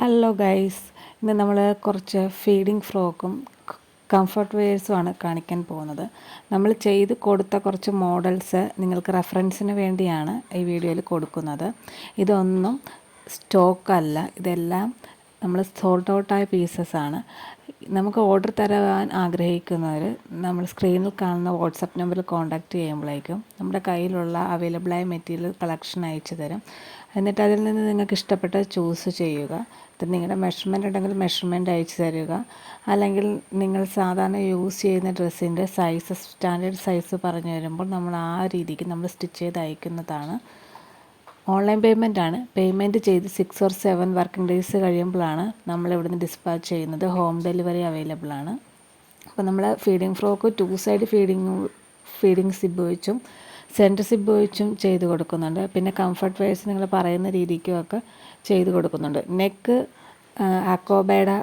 Hello guys ഇന്ന് നമ്മൾ കുറച്ച് ഫീഡിങ് ഫ്രോക്കും കംഫർട്ട് വെയേഴ്സുമാണ് കാണിക്കാൻ പോകുന്നത്. നമ്മൾ ചെയ്ത് കൊടുത്ത കുറച്ച് മോഡൽസ് നിങ്ങൾക്ക് റെഫറൻസിന് വേണ്ടിയാണ് ഈ വീഡിയോയിൽ കൊടുക്കുന്നത്. ഇതൊന്നും സ്റ്റോക്കല്ല ഇതെല്ലാം നമ്മൾ സോൾട്ട് ഔട്ടായ പീസസ് ആണ്. നമുക്ക് ഓർഡർ തരാൻ ആഗ്രഹിക്കുന്നവർ നമ്മൾ സ്ക്രീനിൽ കാണുന്ന വാട്സപ്പ് നമ്പറിൽ കോൺടാക്റ്റ് ചെയ്യുമ്പോഴേക്കും നമ്മുടെ കയ്യിലുള്ള അവൈലബിളായ മെറ്റീരിയൽ കളക്ഷൻ അയച്ചു തരും. എന്നിട്ട് അതിൽ നിന്ന് നിങ്ങൾക്ക് ഇഷ്ടപ്പെട്ട ചൂസ് ചെയ്യുക. ഇത് നിങ്ങളുടെ മെഷർമെന്റ് ഉണ്ടെങ്കിൽ മെഷർമെന്റ് അയച്ചു തരിക. അല്ലെങ്കിൽ നിങ്ങൾ സാധാരണ യൂസ് ചെയ്യുന്ന ഡ്രസ്സിന്റെ സൈസ് സ്റ്റാൻഡേർഡ് സൈസ് പറഞ്ഞു വരുമ്പോൾ നമ്മൾ ആ രീതിക്ക് നമ്മൾ സ്റ്റിച്ച് ചെയ്ത് അയക്കുന്നതാണ്. ഓൺലൈൻ പേയ്മെന്റ് ആണ്. പേയ്മെന്റ് ചെയ്ത് six or seven working days കഴിയുമ്പോഴാണ് നമ്മൾ ഇവിടുന്ന് ഡിസ്പാച്ച് ചെയ്യുന്നത്. ഹോം ഡെലിവറി അവൈലബിൾ ആണ്. അപ്പോൾ നമ്മൾ feeding frock two side feeding feeding zip വെച്ചും സെന്റർ സിബ് വെച്ചും ചെയ്ത് കൊടുക്കുന്നുണ്ട്. പിന്നെ കംഫർട്ട് വെയർസ് നിങ്ങൾ പറയുന്ന രീതിക്കുമൊക്കെ ചെയ്ത് കൊടുക്കുന്നുണ്ട്. നെക്ക് അക്കോബയുടെ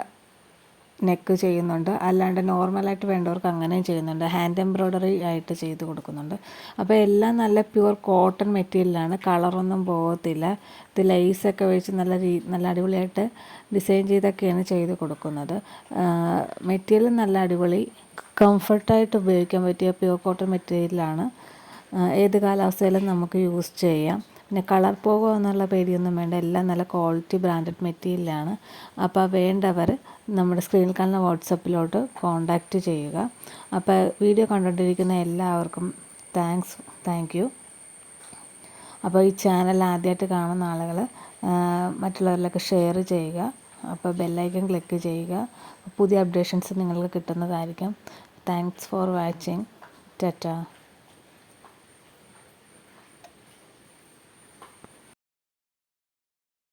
നെക്ക് ചെയ്യുന്നുണ്ട്. അല്ലാണ്ട് നോർമലായിട്ട് വേണ്ടവർക്ക് അങ്ങനെയും ചെയ്യുന്നുണ്ട്. ഹാൻഡ് എംബ്രോയ്ഡറി ആയിട്ട് ചെയ്ത് കൊടുക്കുന്നുണ്ട്. അപ്പോൾ എല്ലാം നല്ല പ്യുവർ കോട്ടൺ മെറ്റീരിയലാണ് കളറൊന്നും പോകത്തില്ല. ഇത് ലൈസൊക്കെ വെച്ച് നല്ല രീ നല്ല അടിപൊളിയായിട്ട് ഡിസൈൻ ചെയ്തൊക്കെയാണ് ചെയ്ത് കൊടുക്കുന്നത്. മെറ്റീരിയൽ നല്ല അടിപൊളി. കംഫർട്ടായിട്ട് ഉപയോഗിക്കാൻ പറ്റിയ പ്യുവർ കോട്ടൺ മെറ്റീരിയലാണ് ഏത് കാലാവസ്ഥയിലും നമുക്ക് യൂസ് ചെയ്യാം. പിന്നെ കളർ പോകുമോ എന്നുള്ള പേടിയൊന്നും വേണ്ട. എല്ലാം നല്ല ക്വാളിറ്റി ബ്രാൻഡഡ് മെറ്റീരിയലാണ് അപ്പോൾ വേണ്ടവർ നമ്മുടെ സ്ക്രീനിൽ കാണുന്ന വാട്സപ്പിലോട്ട് കോണ്ടാക്റ്റ് ചെയ്യുക. അപ്പോൾ വീഡിയോ കണ്ടുകൊണ്ടിരിക്കുന്ന എല്ലാവർക്കും താങ്ക്സ് താങ്ക് യു അപ്പോൾ ഈ ചാനൽ ആദ്യമായിട്ട് കാണുന്ന ആളുകൾ മറ്റുള്ളവരിലൊക്കെ ഷെയർ ചെയ്യുക. അപ്പോൾ ബെല്ലൈക്കൺ ക്ലിക്ക് ചെയ്യുക. പുതിയ അപ്ഡേഷൻസ് നിങ്ങൾക്ക് കിട്ടുന്നതായിരിക്കും. Thanks for watching Tata